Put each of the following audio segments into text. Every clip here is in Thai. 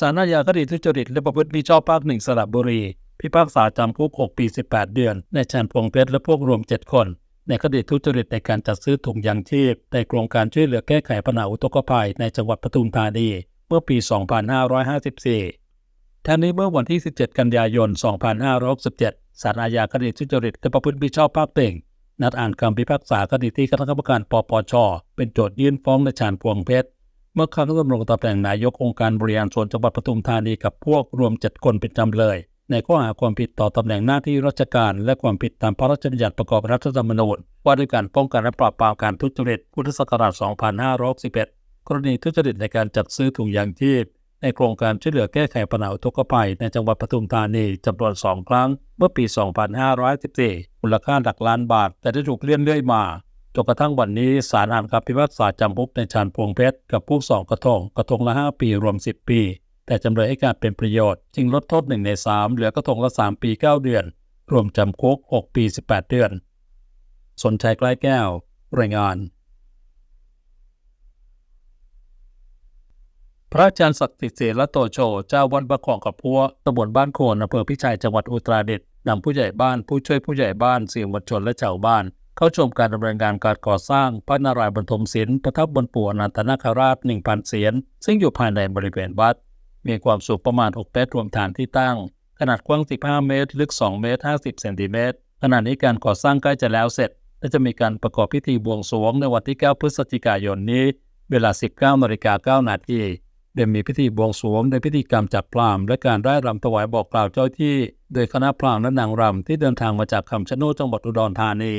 ศาลอาญาคดีทุจริตและประพฤติมิชอบภาคหนึ่งสระบุรี พิพากษาจำคุก 6 ปี 18 เดือน ในชานพวงเพชรและพวกรวม 7 คน ในคดีทุจริตในการจัดซื้อถุงยางชีพในโครงการช่วยเหลือแก้ไขปัญหาอุทกภัยในจังหวัดปทุมธานีเมื่อปี 2554ท่านนี้เมื่อวันที่ 17 กันยายน 2567ศาลอาญาคดีทุจริตและประพฤติมิชอบภาคหนึ่งนัดอ่านคำพิพากษาคดีที่คณะกรรมการปปชเป็นโจทยื่นฟ้องในชานพวงเพชร เมื่อเขาดำรงตำแหน่งนายกองค์การบริหารส่วนจังหวัดปทุมธานีกับพวกรวม7คนเป็นจำเลย ในข้อหาความผิดต่อตำแหน่งหน้าที่ราชการ และความผิดตามพระราชบัญญัติประกอบรัฐธรรมนูญว่าด้วยการป้องกันและปราบปรามการทุจริตพุทธศักราช 2561กรณีทุจริตในการจัดซื้อถุงยางชีพในโครงการช่วยเหลือแก้ไขปัญหาอุทกภัยในจังหวัดปทุมธานีจำนวน2ครั้ง เมื่อปี 2514มูลค่าหลักล้านบาท แต่ได้ถูกเลื่อนเรื่อยมา จนกระทั่งวันนี้ศาลอ่านคำพิพากษาจำคุกในชานพวงเพชรกับผู้สองกระทงกระทงละ 5 ปีรวม 10 ปี แต่จำเลยให้การเป็นประโยชน์จึงลดโทษ1ใน 3 เหลือกระทงละ 3 ปี 9 เดือน รวมจำคุก 6 ปี 18 เดือน สนใจใกล้แก้ว รายงาน พระอาจารย์ศักดิ์สิทธิ์เสรโตโช เจ้าวัดบะคองกับพัวตำบลบ้านโคนอำเภอพิชัยจังหวัดอุตรดิตถ์นำผู้ใหญ่บ้านผู้ช่วยผู้ใหญ่บ้านสื่อมวลชนและชาวบ้าน เข้าชมการดำเนินงานการก่อสร้างพระนารายณ์บรรทมศิลป์ประทับบนปู่อนันตนาคราช 1,000 เสียน ซึ่งอยู่ภายในบริเวณวัด มีความสูงประมาณ 6 เมตรรวมฐานที่ตั้ง ขนาดกว้าง 15 เมตร ลึก 2 เมตร 50 เซนติเมตรขณะนี้การก่อสร้างใกล้จะแล้วเสร็จ และจะมีการประกอบพิธีบวงสรวงในวันที่ 9 พฤศจิกายนนี้ เวลา 19นาฬิกา9นาทีโดยมีพิธีบวงสรวงในพิธีกรรมจับปลามและการร่ายรำถวายบอกกล่าวเจ้าที่ โดยคณะพราหมณ์และนางรำที่เดินทางมาจากคำชะโนดจังหวัดอุดรธานี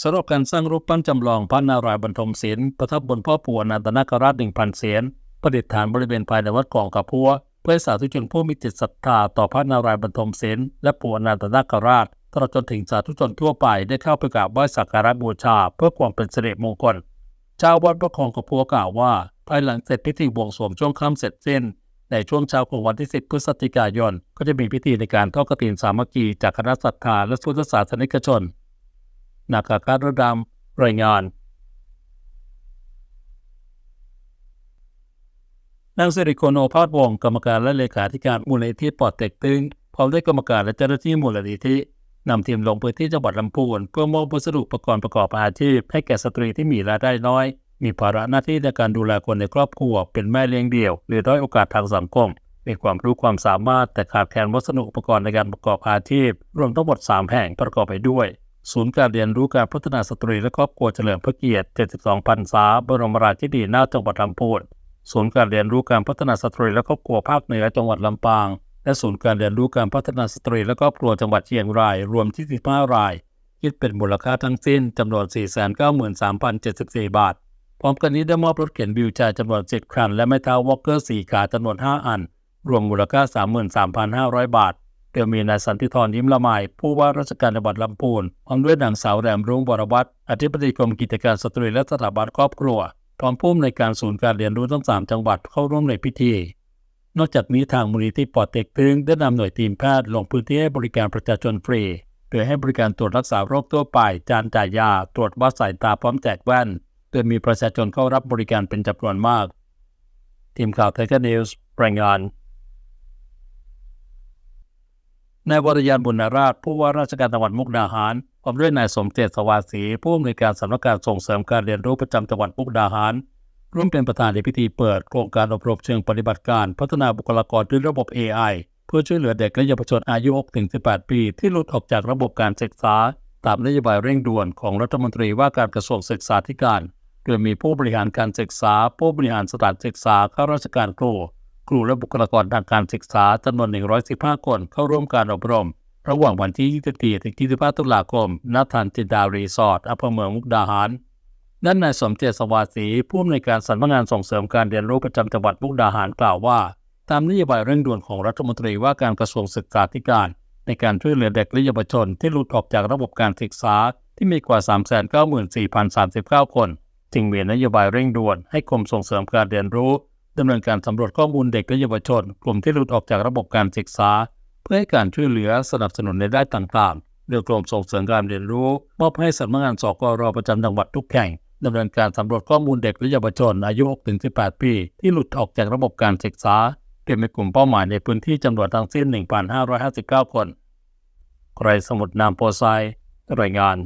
สำหรับการสร้างรูปปั้นจำลองพระนารายณ์บรรทมศิลป์ประทับบนพ่อปู่อนันตนาคราชหนึ่งพันเสียนประดิษฐานบริเวณภายในวัดกองกับพัวเพื่อสาธุชนผู้มีจิตศรัทธาต่อพระนารายณ์บรรทมศิลป์และปู่อนันตนาคราชตลอดจนถึงสาธุชนทั่วไปได้เข้าไปกราบไหว้สักการะบูชา เพื่อความเป็นสิริมงคลเจ้าวัดพระคองกับพัวกล่าวว่า ภายหลังเสร็จพิธีบวงสรวงช่วงค่ำเสร็จสิ้นในช่วงเช้าของวันที่ 10 พฤศจิกายน ก็จะมีพิธีในการทอดกฐินสามัคคีจากคณะศรัทธาและพุทธศาสนิกชน นาคาการระดำรายงาน นางสิริโคโนภาสวงกรรมการและเลขาธิการมูลนิธิปอดเต็กตึงพร้อมด้วยกรรมการและเจ้าหน้าที่มูลนิธินำทีมลงพื้นที่จังหวัดลำพูนเพื่อมอบวัสดุอุปกรณ์ประกอบอาชีพ ให้แก่สตรีที่มีรายได้น้อย มีภาระหน้าที่ในการดูแลคนในครอบครัว เป็นแม่เลี้ยงเดี่ยว หรือด้อยโอกาสทางสังคม มีความรู้ความสามารถแต่ขาดแคลนวัสดุอุปกรณ์ในการประกอบอาชีพ รวมทั้งหมด 3 แห่งประกอบไปด้วย ศูนย์การเรียนรู้การพัฒนาสตรีและครอบครัวเฉลิมพระเกียรติ 72พรรษา บรมราชินีนาถจังหวัดลำพูนศูนย์การเรียนรู้การพัฒนาสตรีและครอบครัวภาคเหนือจังหวัดลำปาง และศูนย์การเรียนรู้การพัฒนาสตรีและครอบครัวจังหวัดเชียงราย รวมที่15ราย คิดเป็นมูลค่าทั้งสิ้นจำนวน 493,074 บาท พร้อมกันนี้ได้มอบรถเข็นวิวแชร์จำนวน7คัน และไม้เท้าวอลเกอร์4ขาจำนวน 5 อัน รวมมูลค่า 33,500 บาท โดยมีนายสันติธรยิ้มละไมผู้ว่าราชการจังหวัดลำพูนพร้อมด้วยนางสาวแรมรุ่งบรวัตรอธิบดีกรมกิจการสตรีและสถาบันครอบครัว พร้อมผู้อำนวยการศูนย์การเรียนรู้ทั้ง 3 จังหวัดเข้าร่วมในพิธี นอกจากนี้ทางมูลนิธิปอดเต็กตึงได้นำหน่วยทีมแพทย์ลงพื้นที่ให้บริการประชาชนฟรีโดยให้บริการตรวจรักษาโรคทั่วไป จานจ่ายยา ตรวจวัดสายตาพร้อมแจกแว่น โดยมีประชาชนเข้ารับบริการเป็นจำนวนมาก ทีมข่าวไทยกนิวส์รายงาน นายวรยานบุญนาราชผู้ว่าราชการจังหวัดมุกดาหารพร้อมด้วยนายสมเจตสวัสดีผู้อำนวยการสำนักงานส่งเสริมการเรียนรู้ประจำจังหวัดมุกดาหาร ร่วมเป็นประธานในพิธีเปิดโครงการอบรมเชิงปฏิบัติการ พัฒนาบุคลากรด้วยระบบ AI เพื่อช่วยเหลือเด็กและเยาวชนอายุ 6-18 ปี ที่หลุดออกจากระบบการศึกษา ตามนโยบายเร่งด่วนของรัฐมนตรีว่าการกระทรวงศึกษาธิการ โดยมีผู้บริหารการศึกษา ผู้บริหารสถานศึกษาข้าราชการครู ครูและบุคลากรทางการศึกษาจำนวน 115 คนเข้าร่วมการอบรม ระหว่างวันที่ 24 ถึง 25 ตุลาคม ณทันจินดารีสอร์ทอำเภอเมืองมุกดาหาร ด้านนายสมเจตสวัสดีผู้อำนวยการสำนักงานส่งเสริมการเรียนรู้ประจำจังหวัดมุกดาหารกล่าวว่า ตามนโยบายเร่งด่วนของรัฐมนตรีว่าการกระทรวงศึกษาธิการ ในการช่วยเหลือเด็กและเยาวชนที่หลุดออกจากระบบการศึกษาที่มีกว่า 394,039 คน จึงมีนโยบายเร่งด่วนให้กรมส่งเสริมการเรียนรู้ ดำเนินการสำรวจข้อมูลเด็กและเยาวชน กลุ่มที่หลุดออกจากระบบการศึกษา เพื่อให้การช่วยเหลือสนับสนุนในด้านต่างๆโดยกรมส่งเสริมการเรียนรู้มอบให้สำนักงานสกรประจำจังหวัดทุกแห่งดำเนินการสำรวจข้อมูลเด็กและเยาวชนอายุ 6-18 ปี ที่หลุดออกจากระบบการศึกษาโดยมีกลุ่มเป้าหมายในพื้นที่จำนวนทั้งสิ้น 1,559 คน ใครสมุดนามโพไซรายงาน